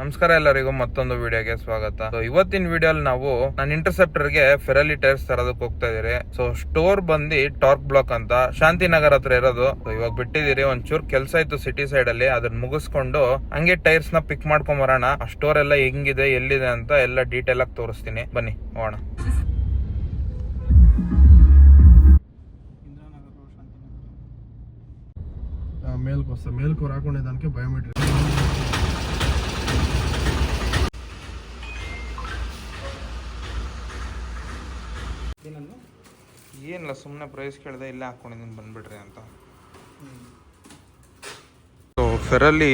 ನಮಸ್ಕಾರ ಎಲ್ಲರಿಗೂ ಮತ್ತೊಂದು ವಿಡಿಯೋಗೆ ಸ್ವಾಗತ. ಸೊ ಇವತ್ತಿನ ವಿಡಿಯೋಲಿ ನಾವು ನನ್ನ ಇಂಟರ್ಸೆಪ್ಟರ್ಗೆ ಫೆರಲಿ ಟೈರ್ಸ್ ತರೋದಕ್ಕೆ ಹೋಗ್ತಾ ಇದೀರಿ ಸೊ ಸ್ಟೋರ್ ಬಂದು ಟಾರ್ಕ್ ಬ್ಲಾಕ್ ಅಂತ ಶಾಂತಿನಗರ್ ಹತ್ರ ಇರೋದು. ಇವಾಗ ಬಿಟ್ಟಿದ್ದೀರಿ, ಒಂಚೂರ್ ಕೆಲಸ ಇತ್ತು ಸಿಟಿ ಸೈಡ್ ಅಲ್ಲಿ. ಅದನ್ನ ಮುಗಿಸ್ಕೊಂಡು ಹಂಗೆ ಟೈರ್ಸ್ನ ಪಿಕ್ ಮಾಡ್ಕೊಂಡ್ ಬರೋಣ. ಆ ಸ್ಟೋರ್ ಎಲ್ಲ ಹೆಂಗಿದೆ, ಎಲ್ಲಿದೆ ಅಂತ ಎಲ್ಲ ಡೀಟೇಲ್ ಆಗಿ ತೋರಿಸ್ತೀನಿ. ಬನ್ನಿ, ಹೋಗೋಣ. ಮೇಲ್ಕೋಸ, ಮೇಲ್ಕೋರ್ ಹಾಕೊಂಡಿದ್ದಾನಕ್ಕೆ ಬಯೋಮೆಟ್ರಿಕ್ ಏನಿಲ್ಲ ಸುಮ್ಮನೆ ಪ್ರೈಸ್ ಕೇಳಿದೆ ಇಲ್ಲೇ ಹಾಕೊಂಡಿದ್ದೀನಿ ಬಂದ್ಬಿಡ್ರಿ ಅಂತ. ಸೊ ಫೆರಲ್ಲಿ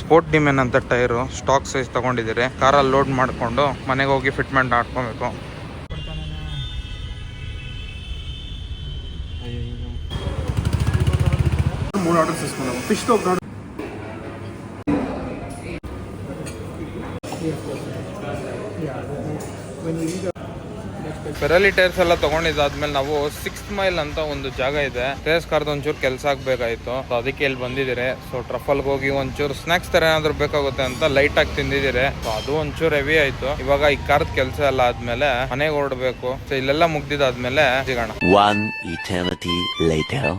ಸ್ಪೋರ್ಟ್ ಡಿಮೆನ್ ಅಂತ ಟೈರು ಸ್ಟಾಕ್ ಸೈಜ್ ತೊಗೊಂಡಿದ್ದೀರಿ. ಕಾರಲ್ಲಿ ಲೋಡ್ ಮಾಡಿಕೊಂಡು ಮನೆಗೆ ಹೋಗಿ ಫಿಟ್ಮೆಂಟ್ ಹಾಕ್ಕೊಬೇಕು ಮೂರು ಆರ್ಡರ್ಸ್ ಇಸ್ಕೊಂಡು ಫಿಶ್ ಫೆರಲಿ ಟೈರ್ಸ್ ಎಲ್ಲ ತಗೊಂಡಿದ್ದಾದ್ಮೇಲೆ ನಾವು ಸಿಕ್ಸ್ ಮೈಲ್ ಅಂತ ಒಂದು ಜಾಗ ಇದೆ. ಟೈರ್ಸ್ ಕಾರ್ದು ಒಂಚೂರು ಕೆಲಸ ಆಗ್ಬೇಕಾಯ್ತು. ಸೊ ಅದಕ್ಕೆ ಇಲ್ಲಿ ಬಂದಿದ್ದೀರಿ. ಸೊ ಟ್ರಫಲ್ ಹೋಗಿ ಒಂಚೂರು ಸ್ನಾಕ್ಸ್ ತರ ಏನಾದ್ರು ಬೇಕಾಗುತ್ತೆ ಅಂತ ಲೈಟ್ ಆಗಿ ತಿಂದಿದ್ದೀರಿ. ಸೊ ಅದು ಒಂಚೂರು ಹೆವಿ ಆಯ್ತು. ಇವಾಗ ಈ ಕಾರ್ದ ಕೆಲಸ ಎಲ್ಲ ಆದ್ಮೇಲೆ ಮನೆಗೆ ಹೊರಡ್ಬೇಕು. ಸೊ ಇಲ್ಲೆಲ್ಲ ಮುಗ್ದಿದಾದ್ಮೇಲೆ ಸಿಗೋಣ.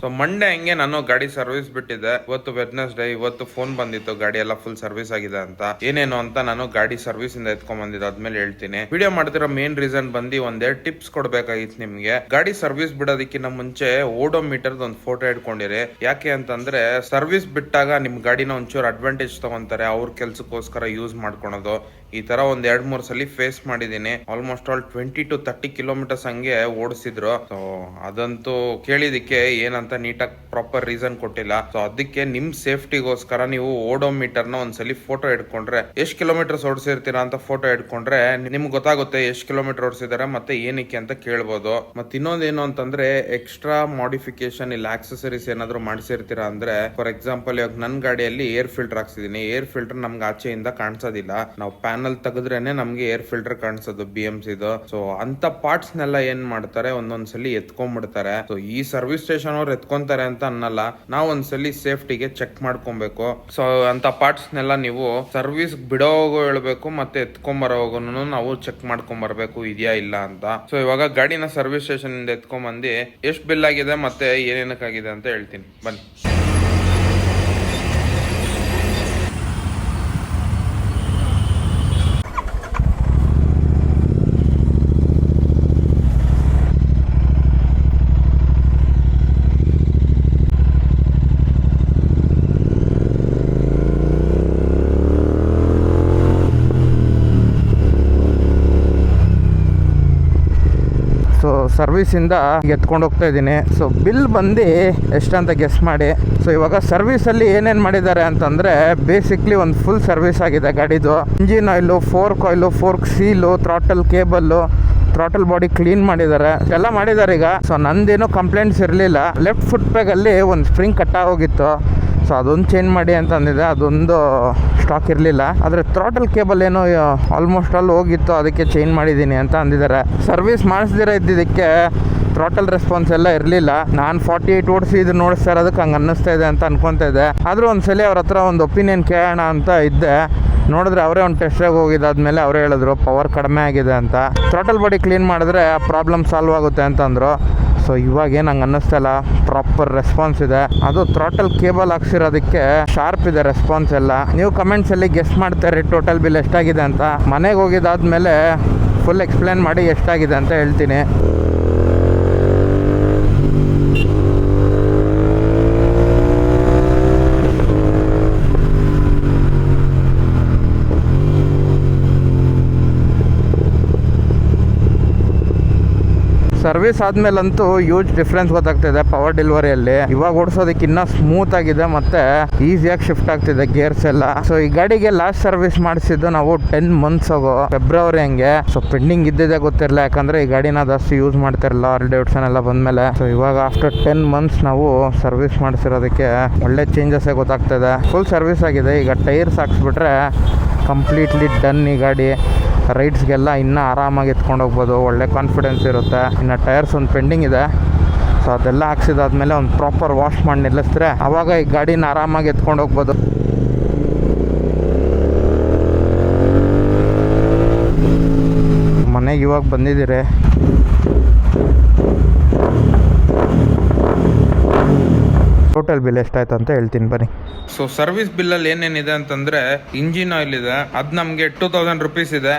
ಸೊ ಮಂಡೆ ಹಂಗೆ ನಾನು ಗಾಡಿ ಸರ್ವಿಸ್ ಬಿಟ್ಟಿದೆ ಇವತ್ತು ವೆಡ್ನೆಸ್ಡೇ ಇವತ್ತು ಫೋನ್ ಬಂದಿತ್ತು. ಗಾಡಿ ಎಲ್ಲ ಫುಲ್ ಸರ್ವಿಸ್ ಆಗಿದೆ ಅಂತ. ಏನೇನು ಅಂತ ನಾನು ಗಾಡಿ ಸರ್ವಿಸ್ ಇಂದ ಎತ್ಕೊಂಡ್ ಬಂದಿದ್ದು ಆದ್ಮೇಲೆ ಹೇಳ್ತೀನಿ. ವಿಡಿಯೋ ಮಾಡ್ತಿರೋ ಮೇನ್ ರೀಸನ್ ಬಂದು ಒಂದೆರಡು ಟಿಪ್ಸ್ ಕೊಡ್ಬೇಕಾಗಿತ್ತು ನಿಮ್ಗೆ. ಗಾಡಿ ಸರ್ವಿಸ್ ಬಿಡೋದಕ್ಕಿಂತ ಮುಂಚೆ ಓಡೋ ಮೀಟರ್ ಒಂದು ಫೋಟೋ ಇಟ್ಕೊಂಡಿರಿ. ಯಾಕೆ ಅಂತಂದ್ರೆ ಸರ್ವಿಸ್ ಬಿಟ್ಟಾಗ ನಿಮ್ ಗಾಡಿನ ಒಂಚೂರು ಅಡ್ವಾಂಟೇಜ್ ತಗೊಂತಾರೆ, ಅವ್ರ ಕೆಲ್ಸಕ್ಕೋಸ್ಕರ ಯೂಸ್ ಮಾಡ್ಕೊಳೋದು. ಈ ತರ ಒಂದ್ ಎರಡ್ ಮೂರ್ ಸಲ ಫೇಸ್ ಮಾಡಿದೀನಿ almost all twenty two thirty kilometres ಹಂಗೆ ಓಡಿಸಿದ್ರು. ಸೊ ಅದಂತೂ ಕೇಳಿದಕ್ಕೆ ಏನಂತ ನೀಟಾಗಿ ಪ್ರಾಪರ್ ರೀಸನ್ ಕೊಟ್ಟಿಲ್ಲ. ಸೊ ಅದಕ್ಕೆ ನಿಮ್ ಸೇಫ್ಟಿಗೋಸ್ಕರ ನೀವು ಓಡೋ ಮೀಟರ್ನ ಒಂದ್ಸಲಿ ಫೋಟೋ ಇಟ್ಕೊಂಡ್ರೆ ಎಷ್ಟ್ ಕಿಲೋಮೀಟರ್ಸ್ ಓಡಿಸಿರ್ತೀರಾ ಅಂತ ಫೋಟೋ ಇಟ್ಕೊಂಡ್ರೆ ನಿಮ್ಗೆ ಗೊತ್ತಾಗುತ್ತೆ ಎಷ್ಟ್ ಕಿಲೋಮೀಟರ್ ಓಡಿಸಿದಾರೆ ಮತ್ತೆ ಏನಕ್ಕೆ ಅಂತ ಕೇಳ್ಬೋದು. ಮತ್ತೆ ಇನ್ನೊಂದೇನು ಅಂತಂದ್ರೆ ಎಕ್ಸ್ಟ್ರಾ ಮಾಡಿಫಿಕೇಶನ್ ಇಲ್ಲ ಆಕ್ಸೆಸರೀಸ್ ಏನಾದ್ರು ಮಾಡಿಸಿರ್ತೀರಾ ಅಂದ್ರೆ ಫಾರ್ ಎಕ್ಸಾಂಪಲ್ ಇವಾಗ ನನ್ನ ಗಾಡಿಯಲ್ಲಿ ಏರ್ ಫಿಲ್ಟರ್ ಹಾಕ್ಸಿದೀನಿ. ಏರ್ ಫಿಲ್ಟರ್ ನಮ್ಗೆ ಆಚೆಯಿಂದ ಕಾಣಿಸೋದಿಲ್ಲ. ನಾವು ಪ್ಯಾನಲ್ ತೆಗೆದ್ರೇನೆ ನಮ್ಗೆ ಏರ್ ಫಿಲ್ಟರ್ ಕಾಣಿಸೋದು ಬಿ ಎಂ ಸಿದು ಸೊ ಅಂತ ಪಾರ್ಟ್ಸ್ ನೆಲ್ಲ ಏನ್ ಮಾಡ್ತಾರೆ? ಒಂದೊಂದ್ಸಲಿ ಎತ್ಕೊಂಡ್ಬಿಡ್ತಾರೆ ಸೊ ಈ ಸರ್ವಿಸ್ ಸ್ಟೇಷನ್ ಅವ್ರು ಎತ್ಕೊಂತಾರೆ ಅಂತ ಅನ್ನಲ್ಲ. ನಾವು ಒಂದ್ಸಲಿ ಸೇಫ್ಟಿಗೆ ಚೆಕ್ ಮಾಡ್ಕೊಬೇಕು. ಸೊ ಅಂತ ಪಾರ್ಟ್ಸ್ ನೆಲ್ಲ ನೀವು ಸರ್ವಿಸ್ ಬಿಡೋವಾಗೂ ಹೇಳ್ಬೇಕು ಮತ್ತೆ ಎತ್ಕೊಂಬರೋವಾಗೂ ನಾವು ಚೆಕ್ ಮಾಡ್ಕೊಂಬರ್ಬೇಕು. ಇದೆಯಾ ಇಲ್ಲ ಅಂತ. ಸೊ ಇವಾಗ ಗಾಡಿನ ಸರ್ವಿಸ್ ಸ್ಟೇಷನ್ ಇಂದ ಎತ್ಕೊಂಬಂದು, ಎಷ್ಟು ಬಿಲ್ ಆಗಿದೆ ಮತ್ತೆ ಏನೇನಕ್ಕಾಗಿದೆ ಅಂತ ಹೇಳ್ತೀನಿ. ಬನ್ನಿ ಸೊ ಸರ್ವಿಸಿಂದ ಎತ್ಕೊಂಡು ಹೋಗ್ತಾ ಇದ್ದೀನಿ. ಸೊ ಬಿಲ್ ಬಂದು ಎಷ್ಟಂತ ಗೆಸ್ ಮಾಡಿ. ಸೊ ಇವಾಗ ಸರ್ವಿಸಲ್ಲಿ ಏನೇನು ಮಾಡಿದ್ದಾರೆ ಅಂತಂದರೆ ಬೇಸಿಕ್ಲಿ ಒಂದು ಫುಲ್ ಸರ್ವಿಸ್ ಆಗಿದೆ ಗಾಡಿದು. Engine oil fork oil fork seal throttle cable throttle body clean ಮಾಡಿದ್ದಾರೆ. ಎಲ್ಲ ಮಾಡಿದ್ದಾರೆ ಈಗ. ಸೊ ನಂದೇನು ಕಂಪ್ಲೇಂಟ್ಸ್ ಇರಲಿಲ್ಲ. ಲೆಫ್ಟ್ ಫುಟ್ ಬ್ಯಾಗಲ್ಲಿ ಒಂದು ಸ್ಪ್ರಿಂಗ್ ಕಟ್ಟ ಹೋಗಿತ್ತು ಸೊ ಅದೊಂದು ಚೇಂಜ್ ಮಾಡಿ ಅಂತ ಅಂದಿದೆ ಅದೊಂದು ಸ್ಟಾಕ್ ಇರಲಿಲ್ಲ. ಆದರೆ ಥ್ರಾಟಲ್ ಕೇಬಲ್ ಏನೋ ಆಲ್ಮೋಸ್ಟ್ ಅಲ್ಲಿ ಹೋಗಿತ್ತು. ಅದಕ್ಕೆ ಚೇಂಜ್ ಮಾಡಿದ್ದೀನಿ ಅಂತ ಅಂದಿದ್ದಾರೆ. ಸರ್ವಿಸ್ ಮಾಡಿಸ್ದಿರ ಇದ್ದಿದ್ದಕ್ಕೆ ಥ್ರಾಟಲ್ ರೆಸ್ಪಾನ್ಸ್ ಎಲ್ಲ ಇರಲಿಲ್ಲ. ನಾನು ಫಾರ್ಟಿ ಏಯ್ಟ್ ಓಡಿಸಿ ಇದು ನೋಡಿಸ್ತಾ ಇರೋದಕ್ಕೆ ಹಂಗೆ ಅನ್ನಿಸ್ತಾ ಇದೆ ಅಂತ ಅನ್ಕೊತಾ ಇದ್ದೆ. ಆದರೂ ಸಲ ಅವ್ರ ಹತ್ರ ಒಂದು ಒಪಿನಿಯನ್ ಕೇಳೋಣ ಅಂತ ಇದ್ದೆ. ನೋಡಿದ್ರೆ ಅವರೇ ಒಂದು ಟೆಸ್ಟ್ರಾಗಿ ಹೋಗಿದ್ದಾದ್ಮೇಲೆ ಅವರೇ ಹೇಳಿದ್ರು ಪವರ್ ಕಡಿಮೆ ಆಗಿದೆ ಅಂತ. ಥ್ರಾಟಲ್ ಬಾಡಿ ಕ್ಲೀನ್ ಮಾಡಿದ್ರೆ ಆ ಪ್ರಾಬ್ಲಮ್ ಸಾಲ್ವ್ ಆಗುತ್ತೆ ಅಂತಂದರು ಸೊ ಇವಾಗ ಏನು ಹಂಗೆ ಅನ್ನಿಸ್ತಾ ಇಲ್ಲ? ಪ್ರಾಪರ್ ರೆಸ್ಪಾನ್ಸ್ ಇದೆ. ಅದು ಥ್ರಾಟಲ್ ಕೇಬಲ್ ಹಾಕ್ಸಿರೋದಕ್ಕೆ ಶಾರ್ಪ್ ಇದೆ ರೆಸ್ಪಾನ್ಸ್ ಎಲ್ಲ. ನೀವು ಕಮೆಂಟ್ಸಲ್ಲಿ ಗೆಸ್ಟ್ ಮಾಡ್ತಾರೆ ಟೋಟಲ್ ಬಿಲ್ ಎಷ್ಟಾಗಿದೆ ಅಂತ. ಮನೆಗೆ ಹೋಗಿದ್ದಾದ್ಮೇಲೆ ಫುಲ್ ಎಕ್ಸ್ಪ್ಲೇನ್ ಮಾಡಿ ಎಷ್ಟಾಗಿದೆ ಅಂತ ಹೇಳ್ತೀನಿ. ಸರ್ವಿಸ್ ಆದ್ಮೇಲಂತೂ ಯೂಜ್ ಡಿಫ್ರೆನ್ಸ್ ಗೊತ್ತಾಗ್ತಿದೆ ಪವರ್ ಡೆಲಿವರಿಯಲ್ಲಿ ಇವಾಗ ಓಡಿಸೋದಕ್ಕೆ ಇನ್ನೂ ಸ್ಮೂತ್ ಆಗಿದೆ ಮತ್ತೆ ಈಸಿಯಾಗಿ ಶಿಫ್ಟ್ ಆಗ್ತಿದೆ ಗೇರ್ಸ್ ಎಲ್ಲ. ಸೊ ಈ ಗಾಡಿಗೆ ಲಾಸ್ಟ್ ಸರ್ವಿಸ್ ಮಾಡಿಸಿದ್ದು ನಾವು ಟೆನ್ ಮಂತ್ಸ್ ಆಗೋ ಫೆಬ್ರವರಿ ಹಂಗೆ. ಸೊ ಪೆಂಡಿಂಗ್ ಇದ್ದಿದೆ ಗೊತ್ತಿರಲ್ಲ ಯಾಕಂದ್ರೆ ಈ ಗಾಡಿನ ಜಾಸ್ತಿ ಯೂಸ್ ಮಾಡ್ತಿರಲ್ಲ ಆರ್ ಡೇಟ್ಸನ್ ಎಲ್ಲ ಬಂದ್ಮೇಲೆ. ಸೊ ಇವಾಗ ಆಫ್ಟರ್ ಟೆನ್ ಮಂತ್ಸ್ ನಾವು ಸರ್ವಿಸ್ ಮಾಡಿಸಿರೋದಕ್ಕೆ ಒಳ್ಳೆ ಚೇಂಜಸ್ ಗೊತ್ತಾಗ್ತದೆ. ಫುಲ್ ಸರ್ವಿಸ್ ಆಗಿದೆ, ಈಗ ಟೈರ್ಸ್ ಹಾಕ್ಸ್ಬಿಟ್ರೆ ಕಂಪ್ಲೀಟ್ಲಿ ಡನ್ ಈ ಗಾಡಿ. ರೈಡ್ಸ್ಗೆಲ್ಲ ಇನ್ನೂ ಆರಾಮಾಗಿ ಎತ್ಕೊಂಡು ಹೋಗ್ಬೋದು, ಒಳ್ಳೆ ಕಾನ್ಫಿಡೆನ್ಸ್ ಇರುತ್ತೆ. ಇನ್ನು ಟೈರ್ಸ್ ಒಂದು ಪೆಂಡಿಂಗ್ ಇದೆ. ಸೊ ಅದೆಲ್ಲ ಹಾಕ್ಸಿದಾದ್ಮೇಲೆ ಒಂದು ಪ್ರಾಪರ್ ವಾಶ್ ಮಾಡಿ ನಿಲ್ಲಿಸ್ತರೆ ಆವಾಗ ಈ ಗಾಡಿನ ಆರಾಮಾಗಿ ಎತ್ಕೊಂಡು ಹೋಗ್ಬೋದು. ಮನೆಗೆ ಇವಾಗ ಬಂದಿದ್ದೀರಿ. ಟೋಟಲ್ ಬಿಲ್ ಎಷ್ಟಾಯ್ತು ಅಂತ ಹೇಳ್ತೀನಿ, ಬನ್ನಿ. ಸೊ ಸರ್ವಿಸ್ ಬಿಲ್ ಅಲ್ಲಿ ಏನೇನಿದೆ ಅಂತಂದ್ರೆ ಇಂಜಿನ್ ಆಯಿಲ್ ಇದೆ, ಅದ್ ನಮ್ಗೆ ಟೂ ತೌಸಂಡ್ ರುಪೀಸ್ ಇದೆ.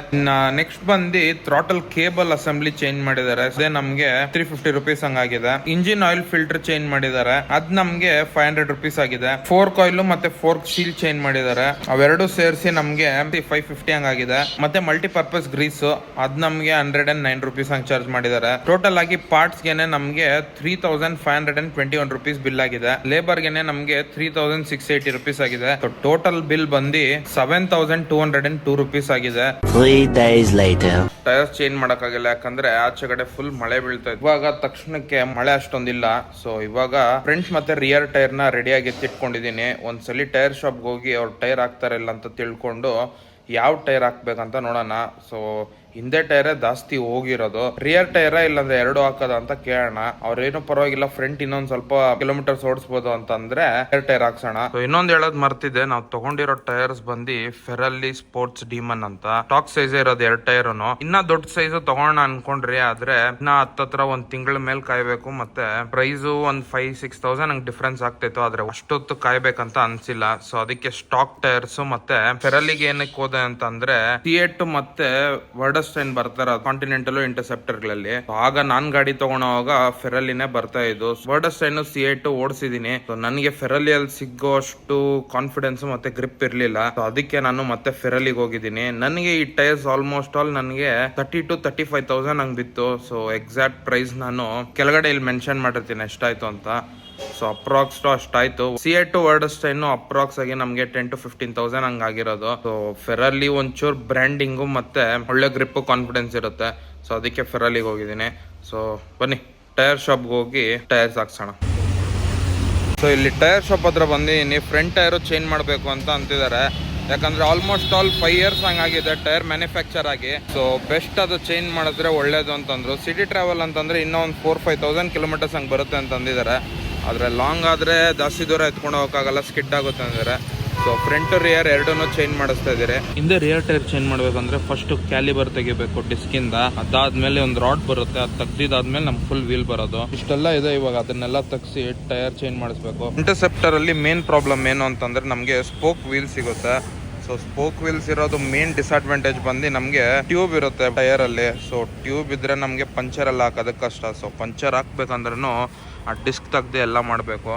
ನೆಕ್ಸ್ಟ್ ಬಂದು ಥ್ರಾಟಲ್ ಕೇಬಲ್ ಅಸೆಂಬ್ಲಿ ಚೇಂಜ್ ಮಾಡಿದ್ದಾರೆ. ಅದೇ ನಮ್ಗೆ ತ್ರೀ ಫಿಫ್ಟಿ ರುಪೀಸ್ ಹಂಗಾಗಿದೆ. ಇಂಜಿನ್ ಆಯಿಲ್ ಫಿಲ್ಟರ್ ಚೇಂಜ್ ಮಾಡಿದ್ದಾರೆ. ಅದ್ ನಮ್ಗೆ ಫೈವ್ ಹಂಡ್ರೆಡ್ ರುಪೀಸ್ ಆಗಿದೆ. ಫೋರ್ಕ್ ಆಯಿಲ್ ಮತ್ತೆ ಫೋರ್ಕ್ ಶೀಲ್ ಚೇಂಜ್ ಮಾಡಿದ್ದಾರೆ. ಅವೆರಡು ಸೇರಿಸಿ ನಮ್ಗೆ ಫೈವ್ ಫಿಫ್ಟಿ ಹಂಗಾಗಿದೆ. ಮತ್ತೆ ಮಲ್ಟಿಪರ್ಪಸ್ ಗ್ರೀಸ್ ಅದ್ ನಮ್ಗೆ ಹಂಡ್ರೆಡ್ ಅಂಡ್ ನೈನ್ ರುಪೀಸ್ ಹಂಗ್ ಚಾರ್ಜ್ ಮಾಡಿದ್ದಾರೆ. ಟೋಟಲ್ ಆಗಿ ಪಾರ್ಟ್ಸ್ ಗೆನೆ ನಮ್ಗೆ three thousand five hundred and twenty one rupees bill ಆಗಿದೆ. ಲೇಬರ್ ನಮಗೆ ನಮ್ಗೆ three thousand six eighty rupees ಆಗಿದೆ. ಟೋಟಲ್ ಬಿಲ್ ಬಂದು seven thousand two hundred and two rupees ಆಗಿದೆ. ಟೈರ್ಸ್ ಚೇಂಜ್ ಮಾಡಕ್ಕಾಗಿಲ್ಲ ಯಾಕಂದ್ರೆ ಆಚೆ ಕಡೆ ಫುಲ್ ಮಳೆ ಬೀಳ್ತಾ ಇವಾಗ ತಕ್ಷಣಕ್ಕೆ ಮಳೆ ಅಷ್ಟೊಂದಿಲ್ಲ. ಸೊ ಇವಾಗ ಫ್ರಂಟ್ ಮತ್ತೆ ರಿಯರ್ ಟೈರ್ನ ರೆಡಿಯಾಗಿ ಎತ್ತಿಟ್ಕೊಂಡಿದೀನಿ ಒಂದ್ಸಲಿ ಟೈರ್ ಶಾಪ್ಗೆ ಹೋಗಿ ಅವ್ರು ಟೈರ್ ಹಾಕ್ತಾರೆ ಇಲ್ಲ ಅಂತ ತಿಳ್ಕೊಂಡು ಯಾವ ಟೈರ್ ಹಾಕ್ಬೇಕಂತ ನೋಡೋಣ. ಸೊ ಹಿಂದೆ ಟೈರೇ ಜಾಸ್ತಿ ಹೋಗಿರೋದು ರಿಯರ್ ಟೈರ ಇಲ್ಲಾಂದ್ರೆ ಎರಡು ಹಾಕದ ಅಂತ ಕೇಳೋಣ. ಅವ್ರೇನು ಪರವಾಗಿಲ್ಲ ಫ್ರಂಟ್ ಇನ್ನೊಂದ್ ಸ್ವಲ್ಪ ಕಿಲೋಮೀಟರ್ಸ್ ಓಡಿಸ್ಬೋದು ಅಂತಂದ್ರೆ ರಿಯರ್ ಟೈರ್ ಹಾಕ್ಸೋಣ. ಇನ್ನೊಂದ್ ಹೇಳೋದ್ ಮರ್ತಿದೆ ನಾವು ತಗೊಂಡಿರೋ ಟೈರ್ಸ್ ಬಂದು ಫೆರಲ್ಲಿ ಸ್ಪೋರ್ಟ್ಸ್ ಡಿಮನ್ ಅಂತ. ಟಾಕ್ ಸೈಜ್ ಇರೋದು ಎರಡ್ ಟೈರ್ ಇನ್ನ ದೊಡ್ಡ ಸೈಜ್ ತಗೋಣ ಅನ್ಕೊಂಡ್ರಿ, ಆದ್ರೆ ಇನ್ನ ಹತ್ತತ್ರ ಒಂದ್ ತಿಂಗಳ ಮೇಲೆ ಕಾಯ್ಬೇಕು, ಮತ್ತೆ ಪ್ರೈಸ್ ಒಂದ್ ಫೈವ್ ಸಿಕ್ಸ್ ತೌಸಂಡ್ ನಂಗೆ ಡಿಫ್ರೆನ್ಸ್ ಆಗ್ತಿತ್ತು, ಆದ್ರೆ ಅಷ್ಟೊತ್ತು ಕಾಯ್ಬೇಕಂತ ಅನ್ಸಿಲ್ಲ. ಸೊ ಅದಕ್ಕೆ ಸ್ಟಾಕ್ ಟೈರ್ಸ್ ಮತ್ತೆ ಫೆರಲ್ಲಿಗೆ ಏನಕ್ಕೆ ಹೋದೆ ಅಂತಂದ್ರೆ ಸಿಯೆಟ್ ಮತ್ತೆ ವರ್ಡಸ್ಟೈನ್ ಬರ್ತಾರ ಕಾಂಟಿನೆಂಟಲ್ ಇಂಟರ್ಸೆಪ್ಟರ್ಗಳಲ್ಲಿ ಆಗ ನಾನ್ ಗಾಡಿ ತಗೊಳೋವಾಗ ಫೆರಲಿನೇ ಬರ್ತಾ ಇದ್ದು ಸ್ವರ್ಡಸ್ಟೈನ್ ಸಿ ಏಟ್ ಓಡಿಸಿದೀನಿ. ನನಗೆ ಫೆರಲ್ಲಿಯಲ್ಲಿ ಸಿಗೋ ಅಷ್ಟು ಕಾನ್ಫಿಡೆನ್ಸ್ ಮತ್ತೆ ಗ್ರಿಪ್ ಇರ್ಲಿಲ್ಲ. ಅದಕ್ಕೆ ನಾನು ಮತ್ತೆ ಫೆರಲ್ಲಿಗೆ ಹೋಗಿದ್ದೀನಿ. ನನಗೆ ಈ ಟೈರ್ಸ್ ಆಲ್ಮೋಸ್ಟ್ ಆಲ್ ನನಗೆ thirty two thirty five thousand ಹಂಗ್ ಬಿತ್ತು. ಸೊ ಎಕ್ಸಾಕ್ಟ್ ಪ್ರೈಸ್ ನಾನು ಕೆಳಗಡೆ ಇಲ್ಲಿ ಮೆನ್ಷನ್ ಮಾಡಿರ್ತೀನಿ, ಎಷ್ಟಾಯ್ತು ಅಂತ. ಸೊ ಅಪ್ರಾಕ್ಸ್ ಅಷ್ಟಾಯ್ತು. ಸಿ ಎ ಟು ವರ್ಡ್ ಅಷ್ಟೇನು ಅಪ್ರಾಕ್ಸ್ ಆಗಿ ನಮಗೆ ಟೆನ್ ಟು ಫಿಫ್ಟೀನ್ ತೌಸಂಡ್ ಹಂಗಾಗಿರೋದು. ಸೊ ಫೆರಲ್ಲಿ ಒಂಚೂರು ಬ್ರ್ಯಾಂಡಿಂಗು ಮತ್ತೆ ಒಳ್ಳೆ ಗ್ರಿಪ್ ಕಾನ್ಫಿಡೆನ್ಸ್ ಇರುತ್ತೆ. ಸೊ ಅದಕ್ಕೆ ಫೆರಲ್ಲಿಗೆ ಹೋಗಿದ್ದೀನಿ. ಸೊ ಬನ್ನಿ ಟೈರ್ ಶಾಪ್ಗೆ ಹೋಗಿ ಟೈರ್ಸ್ ಹಾಕ್ಸೋಣ. ಸೊ ಇಲ್ಲಿ ಟೈರ್ ಶಾಪ್ ಹತ್ರ ಬಂದಿದ್ದೀನಿ ಫ್ರಂಟ್ ಟೈರು ಚೇಂಜ್ ಮಾಡಬೇಕು ಅಂತ ಅಂತಿದ್ದಾರೆ. ಯಾಕಂದ್ರೆ ಆಲ್ಮೋಸ್ಟ್ ಆಲ್ ಫೈವ್ ಇಯರ್ಸ್ ಹಂಗಾಗಿದೆ ಟೈರ್ ಮ್ಯಾನುಫ್ಯಾಕ್ಚರ್ ಆಗಿ. ಸೊ ಬೆಸ್ಟ್ ಅದು ಚೇಂಜ್ ಮಾಡಿದ್ರೆ ಒಳ್ಳೇದು ಅಂತಂದ್ರು. ಸಿಟಿ ಟ್ರಾವೆಲ್ ಅಂತಂದ್ರೆ ಇನ್ನೂ ಒಂದು ಫೋರ್ ಫೈವ್ ತೌಸಂಡ್ ಕಿಲೋಮೀಟರ್ಸ್ ಹಂಗೆ ಬರುತ್ತೆ ಅಂತ ಅಂದಿದ್ದಾರೆ. ಆದರೆ ಲಾಂಗ್ ಆದರೆ ಜಾಸ್ತಿ ದೂರ ಎತ್ಕೊಂಡು ಹೋಗೋಕ್ಕಾಗಲ್ಲ ಸ್ಕಿಡ್ ಆಗುತ್ತೆ ಅಂದರೆ ಸೊ ಫ್ರಂಟ್ ರಿಯರ್ ಎರಡನ್ನೂ ಚೇಂಜ್ ಮಾಡಿಸ್ತಾ ಇದ್ದೀರಿ. ಹಿಂದೆ ರಿಯರ್ ಟೈರ್ ಚೇಂಜ್ ಮಾಡಬೇಕಂದ್ರೆ ಫಸ್ಟ್ ಕ್ಯಾಲಿಬರ್ ತೆಗಿಬೇಕು ಡಿಸ್ಕಿಂದ ಅದಾದ್ಮೇಲೆ ಒಂದು ರಾಡ್ ಬರುತ್ತೆ ಅದು ತೆಗ್ದಿದ್ದಾದ್ಮೇಲೆ ನಮ್ಗೆ ಫುಲ್ ವೀಲ್ ಬರೋದು. ಇಷ್ಟೆಲ್ಲ ಇದೆ ಇವಾಗ ಅದನ್ನೆಲ್ಲ ತೆಗ್ಸಿ ಟೈರ್ ಚೇಂಜ್ ಮಾಡಿಸ್ಬೇಕು. ಇಂಟರ್ಸೆಪ್ಟರ್ ಅಲ್ಲಿ ಮೇನ್ ಪ್ರಾಬ್ಲಮ್ ಏನು ಅಂತಂದ್ರೆ ನಮಗೆ ಸ್ಪೋಕ್ ವೀಲ್ ಸಿಗುತ್ತೆ. ಸೊ ಸ್ಪೋಕ್ ವೀಲ್ಸ್ ಇರೋದು ಮೇನ್ ಡಿಸ್ಅಡ್ವಾಂಟೇಜ್ ಬಂದು ನಮಗೆ ಟ್ಯೂಬ್ ಇರುತ್ತೆ ಟೈರ್ ಅಲ್ಲಿ. ಸೊ ಟ್ಯೂಬ್ ಇದ್ರೆ ನಮಗೆ ಪಂಚರ್ ಎಲ್ಲ ಹಾಕೋದಕ್ಕೆ ಕಷ್ಟ. ಸೊ ಪಂಚರ್ ಹಾಕ್ಬೇಕಂದ್ರೂ ಆ ಡಿಸ್ಕ್ ತೆಗ್ದು ಎಲ್ಲ ಮಾಡಬೇಕು.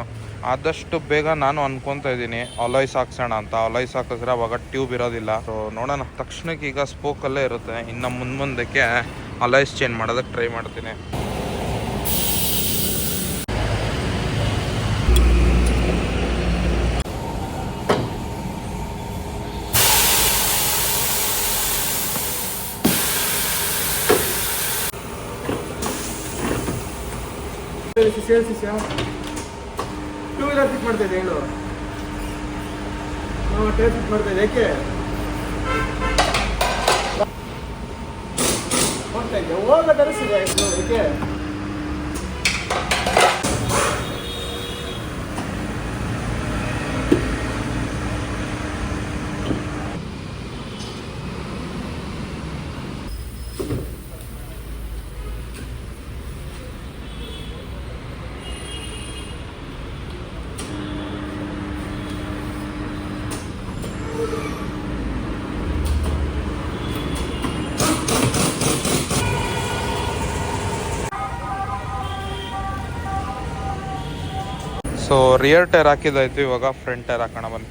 ಆದಷ್ಟು ಬೇಗ ನಾನು ಅನ್ಕೊಂತ ಇದ್ದೀನಿ ಅಲಾಯ್ಸ್ ಹಾಕ್ಸೋಣ ಅಂತ. ಅಲಾಯ್ಸ್ ಹಾಕಿದ್ರೆ ಅವಾಗ ಟ್ಯೂಬ್ ಇರೋದಿಲ್ಲ. ಸೊ ನೋಡೋಣ. ತಕ್ಷಣಕ್ಕೆ ಈಗ ಸ್ಪೋಕಲ್ಲೇ ಇರುತ್ತೆ. ಇನ್ನು ಮುಂದೆ ಮುಂದಕ್ಕೆ ಅಲಾಯ್ಸ್ ಚೇಂಜ್ ಮಾಡೋದಕ್ಕೆ ಟ್ರೈ ಮಾಡ್ತೀನಿ. ಸೇರಿಸಿ ಟೂ ವೀಲರ್ ಫಿಟ್ ಮಾಡ್ತಾ ಇದೆ ಹೇಳು. ಹಾಂ ಟೈರ್ ಫಿಟ್ ಮಾಡ್ತಾ ಇದೆ ಯಾಕೆ? ಹೋಗ್ತಾ ಇದೆ ಹೋಗ ಸೊ ರಿಯರ್ ಟೈರ್ ಹಾಕಿದಾಯ್ತು ಇವಾಗ ಫ್ರಂಟ್ ಟೈರ್ ಹಾಕೋಣ ಬನ್ನಿ.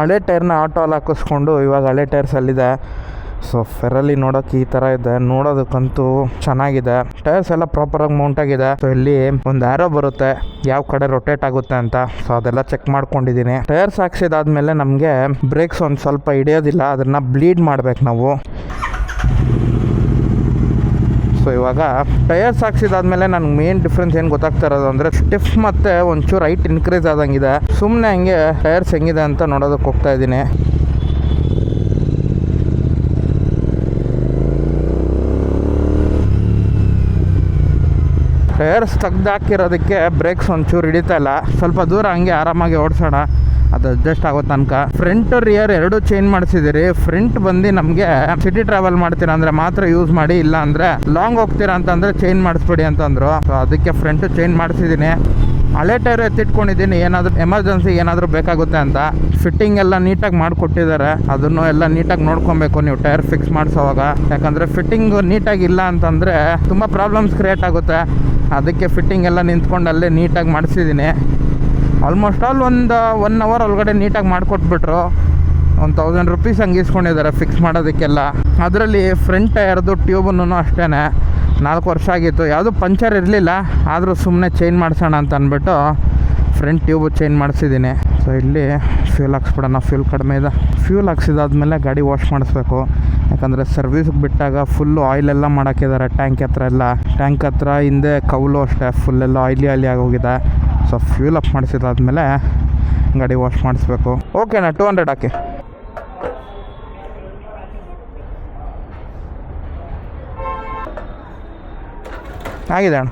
ಹಳೆ ಟೈರ್ನ ಆಟೋಲ್ಲಿ ಹಾಕಿಸ್ಕೊಂಡು ಇವಾಗ ಹಳೆ ಟೈರ್ಸಲ್ಲಿದೆ ಸೊ ಫೆರಲ್ಲಿ ನೋಡೋಕೆ ಈ ಥರ ಇದೆ. ನೋಡೋದಕ್ಕಂತೂ ಚೆನ್ನಾಗಿದೆ. ಟೈರ್ಸ್ ಎಲ್ಲ ಪ್ರಾಪರಾಗಿ ಮೌಂಟ್ ಆಗಿದೆ. ಸೊ ಇಲ್ಲಿ ಒಂದು ಆರೋ ಬರುತ್ತೆ. ಯಾವ ಕಡೆ ರೊಟೇಟ್ ಆಗುತ್ತೆ ಅಂತ. ಸೊ ಅದೆಲ್ಲ ಚೆಕ್ ಮಾಡ್ಕೊಂಡಿದ್ದೀನಿ. ಟೈರ್ಸ್ ಹಾಕ್ಸಿದಾದ್ಮೇಲೆ ನಮಗೆ ಬ್ರೇಕ್ಸ್ ಒಂದು ಸ್ವಲ್ಪ ಹಿಡಿಯೋದಿಲ್ಲ. ಅದನ್ನು ಬ್ಲೀಡ್ ಮಾಡ್ಬೇಕು ನಾವು. ಸೊ ಇವಾಗ ಟೈರ್ಸ್ ಹಾಕ್ಸಿದಾದ್ಮೇಲೆ ನನಗೆ ಮೇನ್ ಡಿಫ್ರೆನ್ಸ್ ಏನು ಗೊತ್ತಾಗ್ತಾ ಇರೋದು ಅಂದರೆ ಸ್ಟಿಫ್ ಮತ್ತು ಒಂಚೂರು ಹೈಟ್ ಇನ್ಕ್ರೀಸ್ ಆದಂಗಿದೆ. ಸುಮ್ಮನೆ ಹಂಗೆ ಟೈರ್ಸ್ ಹೆಂಗಿದೆ ಅಂತ ನೋಡೋದಕ್ಕೆ ಹೋಗ್ತಾ ಇದ್ದೀನಿ. ಟೈರ್ಸ್ ತೆಗ್ದಾಕಿರೋದಕ್ಕೆ ಬ್ರೇಕ್ಸ್ ಒಂಚೂರು ಹಿಡಿತಾ ಇಲ್ಲ. ಸ್ವಲ್ಪ ದೂರ ಹಂಗೆ ಆರಾಮಾಗಿ ಓಡಿಸೋಣ. ಅದು ಅಡ್ಜಸ್ಟ್ ಆಗೋ ತನಕ. ಫ್ರಂಟ್ ರಿಯರ್ ಎರಡು ಚೇಂಜ್ ಮಾಡಿಸಿದಿರಿ ಫ್ರಂಟ್ ಬಂದು ನಮಗೆ ಸಿಟಿ ಟ್ರಾವೆಲ್ ಮಾಡ್ತೀರಾ ಅಂದ್ರೆ ಮಾತ್ರ ಯೂಸ್ ಮಾಡಿ, ಇಲ್ಲ ಅಂದ್ರೆ ಲಾಂಗ್ ಹೋಗ್ತೀರಾ ಅಂತಂದ್ರೆ ಚೇಂಜ್ ಮಾಡಿಸ್ಬೇಡಿ ಅಂತಂದ್ರು. ಸೊ ಅದಕ್ಕೆ ಫ್ರಂಟ್ ಚೇಂಜ್ ಮಾಡಿಸಿದ್ದೀನಿ. ಹಳೆ ಟೈರ್ ಎತ್ತಿಟ್ಕೊಂಡಿದ್ದೀನಿ. ಏನಾದರೂ ಎಮರ್ಜೆನ್ಸಿ ಏನಾದರೂ ಬೇಕಾಗುತ್ತೆ ಅಂತ. ಫಿಟ್ಟಿಂಗ್ ಎಲ್ಲ ನೀಟಾಗಿ ಮಾಡಿಕೊಟ್ಟಿದ್ದಾರೆ. ಅದನ್ನು ಎಲ್ಲ ನೀಟಾಗಿ ನೋಡ್ಕೊಬೇಕು ನೀವು ಟೈರ್ ಫಿಕ್ಸ್ ಮಾಡಿಸೋವಾಗ. ಯಾಕಂದರೆ ಫಿಟ್ಟಿಂಗ್ ನೀಟಾಗಿ ಇಲ್ಲ ಅಂತಂದರೆ ತುಂಬ ಪ್ರಾಬ್ಲಮ್ಸ್ ಕ್ರಿಯೇಟ್ ಆಗುತ್ತೆ. ಅದಕ್ಕೆ ಫಿಟ್ಟಿಂಗ್ ಎಲ್ಲ ನಿಂತ್ಕೊಂಡು ಅಲ್ಲೇ ನೀಟಾಗಿ ಮಾಡಿಸಿದ್ದೀನಿ. ಆಲ್ಮೋಸ್ಟ್ ಆಲ್ ಒಂದು ಒನ್ ಅವರ್ ಒಳಗಡೆ ನೀಟಾಗಿ ಮಾಡಿಕೊಟ್ಬಿಟ್ರು. ಒಂದು ತೌಸಂಡ್ ರುಪೀಸ್ ಹಂಗೆ ಇಸ್ಕೊಂಡಿದ್ದಾರೆ ಫಿಕ್ಸ್ ಮಾಡೋದಕ್ಕೆಲ್ಲ. ಅದರಲ್ಲಿ ಫ್ರಂಟ್ ಟಯರ್ದು ಟ್ಯೂಬನ್ನು ಅಷ್ಟೇ ನಾಲ್ಕು ವರ್ಷ ಆಗಿತ್ತು. ಯಾವುದೂ ಪಂಚರ್ ಇರಲಿಲ್ಲ. ಆದರೂ ಸುಮ್ಮನೆ ಚೇಂಜ್ ಮಾಡಿಸೋಣ ಅಂತ ಅಂದ್ಬಿಟ್ಟು ಫ್ರಂಟ್ ಟ್ಯೂಬು ಚೇಂಜ್ ಮಾಡಿಸಿದ್ದೀನಿ. ಸೊ ಇಲ್ಲಿ ಫ್ಯೂಲ್ ಹಾಕ್ಸ್ಬಿಡೋಣ. ಫ್ಯೂಲ್ ಕಡಿಮೆ ಇದೆ. ಫ್ಯೂಲ್ ಹಾಕ್ಸಿದಾದ್ಮೇಲೆ ಗಾಡಿ ವಾಶ್ ಮಾಡಿಸ್ಬೇಕು. ಯಾಕಂದರೆ ಸರ್ವಿಸ್ಗೆ ಬಿಟ್ಟಾಗ ಫುಲ್ಲು ಆಯಿಲೆಲ್ಲ ಮಾಡಾಕಿದ್ದಾರೆ ಟ್ಯಾಂಕ್ ಹತ್ರ ಎಲ್ಲ. ಟ್ಯಾಂಕ್ ಹತ್ರ ಹಿಂದೆ ಕೌಲು ಅಷ್ಟೇ. ಫುಲ್ಲೆಲ್ಲ ಆಯ್ಲಿ ಆಯ್ಲಿ ಆಗೋಗಿದೆ ಸೊ ಫ್ಯೂಲ್ ಅಪ್ ಮಾಡಿಸಿದಾದ್ಮೇಲೆ ಗಾಡಿ ವಾಶ್ ಮಾಡಿಸ್ಬೇಕು. ಓಕೆನಾ ಟೂ ಹಂಡ್ರೆಡ್ ಹಾಕಿ. ಆಗಿದೆ ಅಣ್ಣ.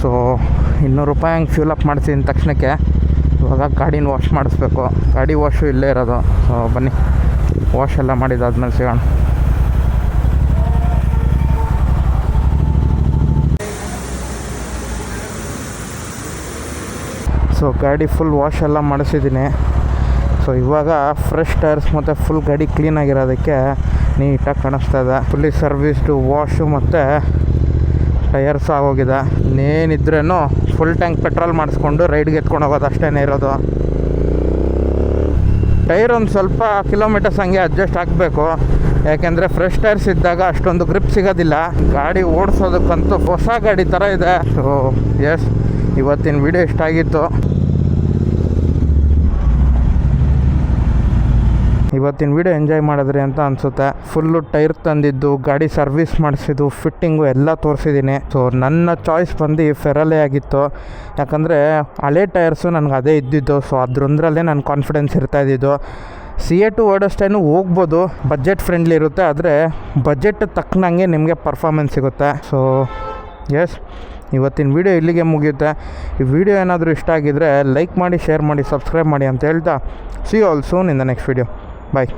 ಸೊ ಇನ್ನೂರು ರೂಪಾಯಿ ಹಂಗೆ ಫ್ಯೂಲ್ ಅಪ್ ಮಾಡಿಸಿದ ತಕ್ಷಣಕ್ಕೆ ಇವಾಗ ಗಾಡಿನ ವಾಶ್ ಮಾಡಿಸ್ಬೇಕು. ಗಾಡಿ ವಾಶು ಇಲ್ಲೇ ಇರೋದು. ಸೊ ಬನ್ನಿ. ವಾಶ್ ಎಲ್ಲ ಮಾಡಿದಾದ್ಮೇಲೆ ಸಿಗೋಣ. ಸೊ ಗಾಡಿ ಫುಲ್ ವಾಶ್ ಎಲ್ಲ ಮಾಡಿಸಿದ್ದೀನಿ. ಸೊ ಇವಾಗ ಫ್ರೆಶ್ ಟೈರ್ಸ್ ಮತ್ತು ಫುಲ್ ಗಾಡಿ ಕ್ಲೀನಾಗಿರೋದಕ್ಕೆ ನೀಟಾಗಿ ಕಾಣಿಸ್ತಾ ಇದೆ. ಫುಲ್ಲಿ ಸರ್ವಿಸ್ಡು ವಾಶು ಮತ್ತು ಟೈರ್ಸ್ ಆಗೋಗಿದೆ. ಇನ್ನೇನಿದ್ರೂ ಫುಲ್ ಟ್ಯಾಂಕ್ ಪೆಟ್ರೋಲ್ ಮಾಡಿಸ್ಕೊಂಡು ರೈಡ್ಗೆ ಎತ್ಕೊಂಡು ಹೋಗೋದು ಅಷ್ಟೇ ಇರೋದು. ಟೈರ್ ಒಂದು ಸ್ವಲ್ಪ ಕಿಲೋಮೀಟರ್ಸ್ ಹಂಗೆ ಅಡ್ಜಸ್ಟ್ ಆಗಬೇಕು. ಯಾಕೆಂದರೆ ಫ್ರೆಶ್ ಟೈರ್ಸ್ ಇದ್ದಾಗ ಅಷ್ಟೊಂದು ಗ್ರಿಪ್ ಸಿಗೋದಿಲ್ಲ. ಗಾಡಿ ಓಡಿಸೋದಕ್ಕಂತೂ ಹೊಸ ಗಾಡಿ ಥರ ಇದೆ. ಸೊ ಎಸ್ ಇವತ್ತಿನ ವಿಡಿಯೋ ಇಷ್ಟ ಆಗಿತ್ತು. ಇವತ್ತಿನ ವಿಡಿಯೋ ಎಂಜಾಯ್ ಮಾಡಿದ್ರಿ ಅಂತ ಅನಿಸುತ್ತೆ. ಫುಲ್ಲು ಟೈರ್ ತಂದಿದ್ದು, ಗಾಡಿ ಸರ್ವಿಸ್ ಮಾಡಿಸಿದ್ದು ಫಿಟ್ಟಿಂಗು ಎಲ್ಲ ತೋರಿಸಿದ್ದೀನಿ. ಸೊ ನನ್ನ ಚಾಯ್ಸ್ ಬಂದು ಫೆರಲೇ ಆಗಿತ್ತು. ಯಾಕಂದರೆ, ಹಳೆ ಟೈರ್ಸು ನನಗೆ ಅದೇ ಇದ್ದಿದ್ದು. ಸೊ ಅದರೊಂದರಲ್ಲೇ ನನ್ನ ಕಾನ್ಫಿಡೆನ್ಸ್ ಇರ್ತಾ ಇದ್ದಿದ್ದು. ಸಿ ಎ ಟು ಓಡೋಷ್ಟೇನು ಹೋಗ್ಬೋದು. ಬಜೆಟ್ ಫ್ರೆಂಡ್ಲಿ ಇರುತ್ತೆ, ಆದರೆ ಬಜೆಟ್ ತಕ್ಕನಂಗೆ ನಿಮಗೆ ಪರ್ಫಾರ್ಮೆನ್ಸ್ ಸಿಗುತ್ತೆ. ಸೊ ಎಸ್ ಇವತ್ತಿನ ವಿಡಿಯೋ ಇಲ್ಲಿಗೆ ಮುಗಿಯುತ್ತೆ. ಈ ವಿಡಿಯೋ ಏನಾದರೂ ಇಷ್ಟ ಆಗಿದ್ದರೆ ಲೈಕ್ ಮಾಡಿ ಶೇರ್ ಮಾಡಿ ಸಬ್ಸ್ಕ್ರೈಬ್ ಮಾಡಿ ಅಂತ ಹೇಳ್ತಾ see all soon in the next video bye